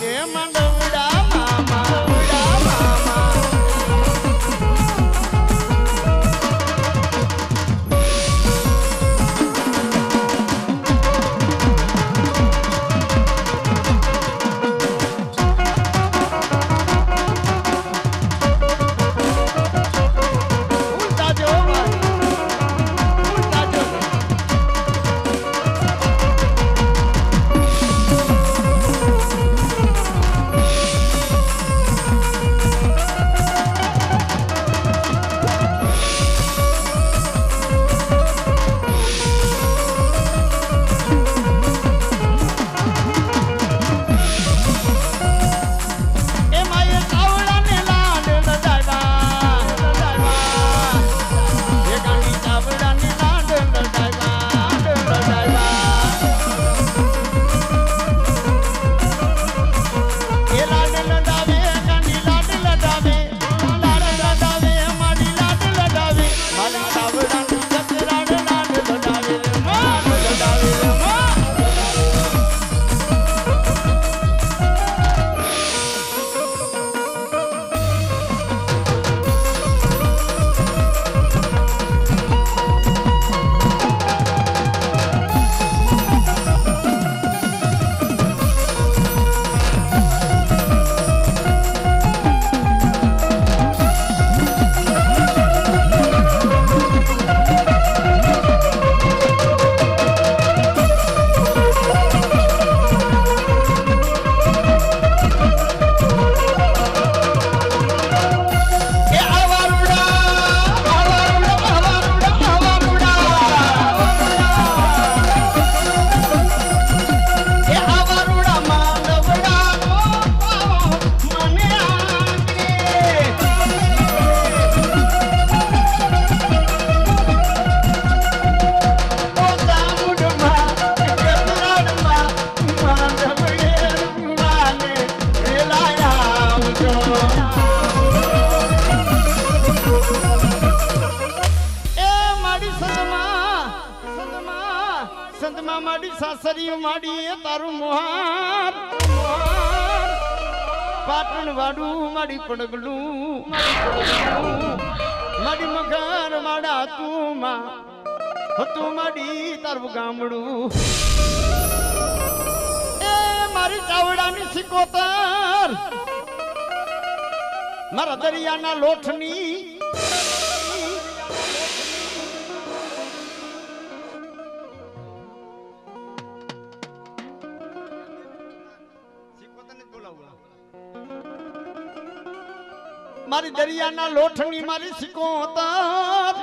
એ મંડ સાસરી માડી તારું મોહાર. પાટણ વાડું માડી પડગલું. માડી મગર માડા તું માં હતું માડી તારું ગામડું. એ મારી ચાવડાની સિકોતર. મારા દરિયાના લોઠની મારી દરિયાના લોઠની મારી સિકોતર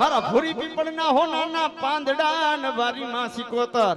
મારા ભૂરી પીપળના હોનાના પાંદડા ને વારી માં સિકોતર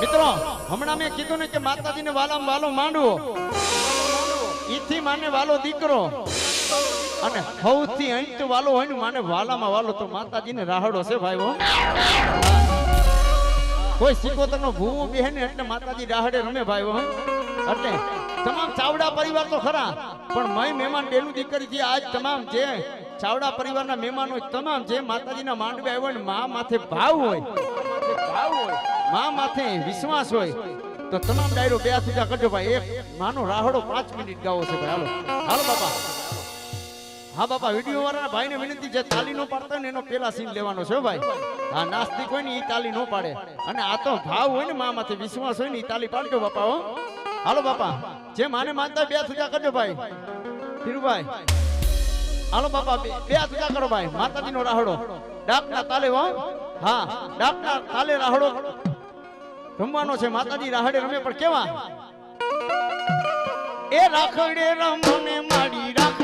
મિત્રો, હમણાં મેં કીધું ને કે માતાજીને વાલામાં વાલો માંડવો. ઈથી માને વાલો દીકરો. અને સૌથી અંત વાલો હોય ને માને વાલામાં વાલો. તો માતાજીને રાહડો છે ભાઈ કોઈ સિકોતર નો ભૂવો બેહે ને એટલે માતાજી રાહડે રમે ભાઈ હોય એટલે તમામ ચાવડા પરિવાર તો ખરા, પણ મય મહેમાન બેનું દીકરી આજ તમામ જે ચાવડા પરિવારના મહેમાન હોય, તમામ જે માતાજીના માંડવે આવ્યો ને મા માથે ભાવ હોય ભાવ હોય મા માથે વિશ્વાસ હોય, તો તમામ ડાયરો બે હાથ કરજો ભાઈ. એક માનો રાહડો પાંચ મિનિટ ગાવો છે ભાઈ. હાલો. હાલો બાપા. હા બાપા વીડિયો વાળાના ભાઈને વિનંતી છે, તાલી નો પાડતા ને એનો પેલા સીન લેવાનો છે ભાઈ. હા નાસ્તિક હોય ને એ તાલી નો પાડે. અને આ તો ભાવ હોય ને મા વિશ્વાસ હોય ને એ તાલી પાડજો બાપા હાલો બાપા જે માને માનતા બે સુજા કરજો ભાઈ. ધીરુભાઈ. હાલો બાપા, બે સુજા કરો ભાઈ. માતાજીનો રાહડો. ડાકના તાલે, હો. હા ડાકના તાલે રાહડો. રમવાનો છે. માતાજી રાહડે રમે, પણ કેવા? એ રાખડે રમને માડી રાખડે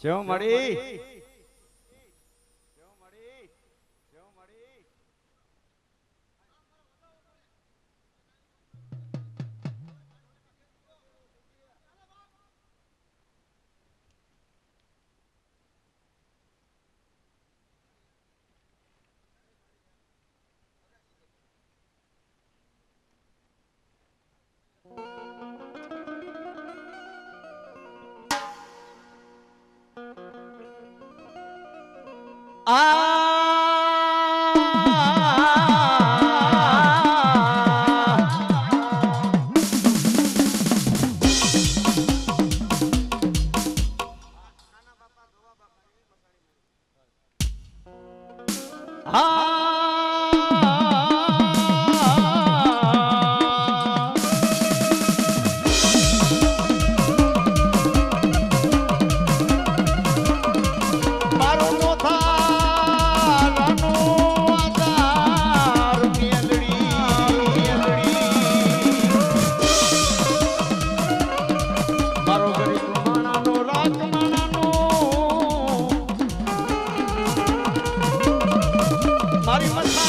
જેવો મળી. આ Olha, mas...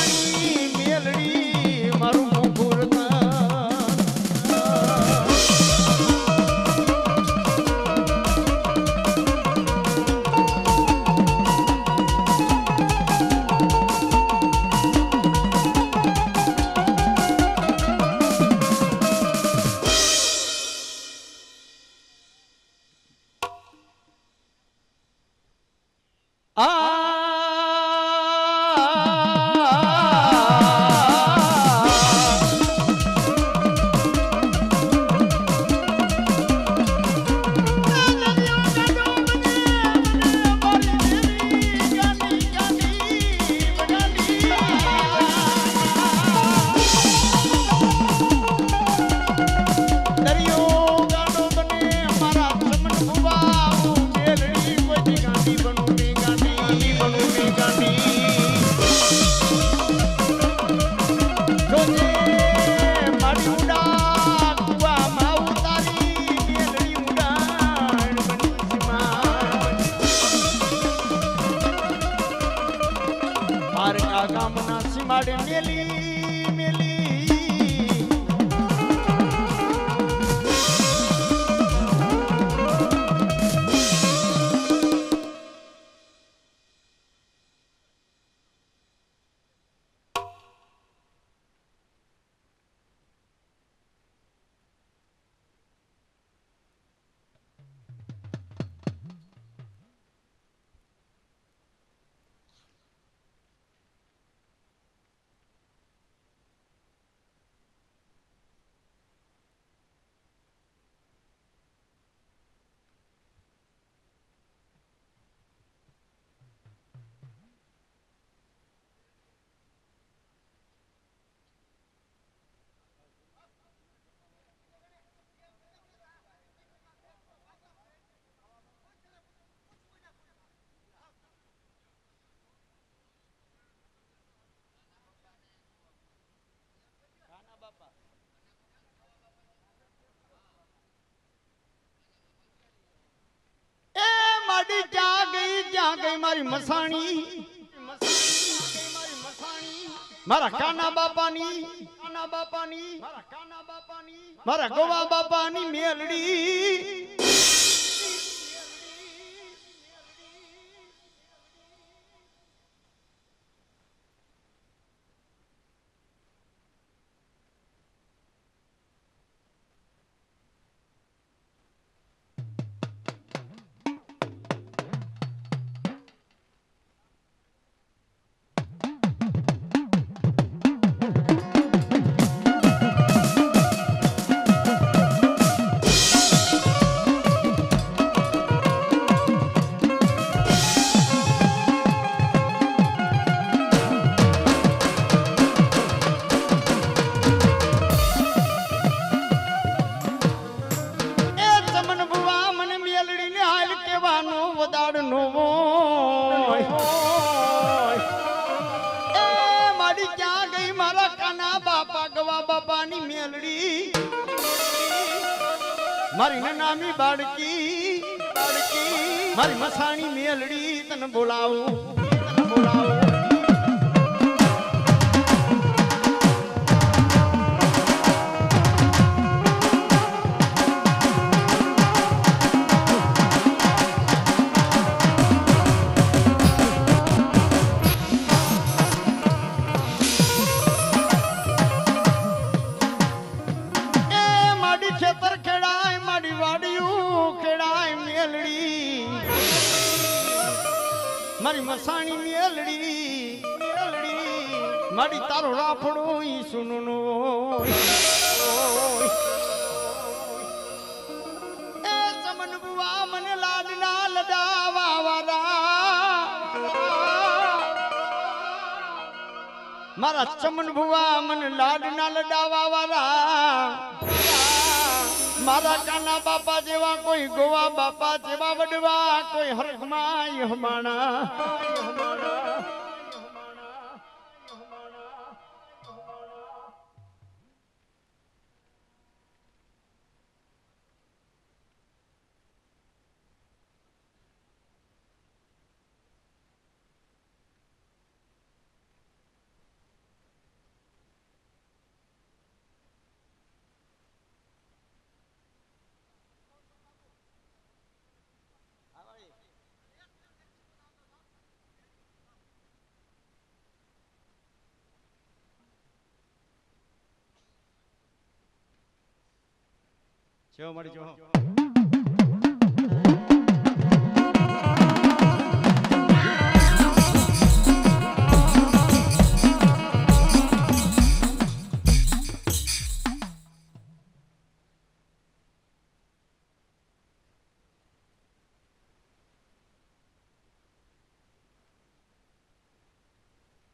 મારી મસાણી. મારા કાના બાપાની. કાના બાપાની મારા કાના બાપાની. મારા ગોવા બાપાની મેલડી. બાપાની મેલડી. મારી નામી બાળકી બાળકી. મારી મસાણી મેલડી. તને બોલાવું. તને બોલાવું. મારા ચમન ભુવા મને લાડના લડાવા વાળા. મારા કાના બાપા જેવા કોઈ ગોવા બાપા જેવા વડવા કોઈ હરખમાં હમાણા. જેવો મળી જો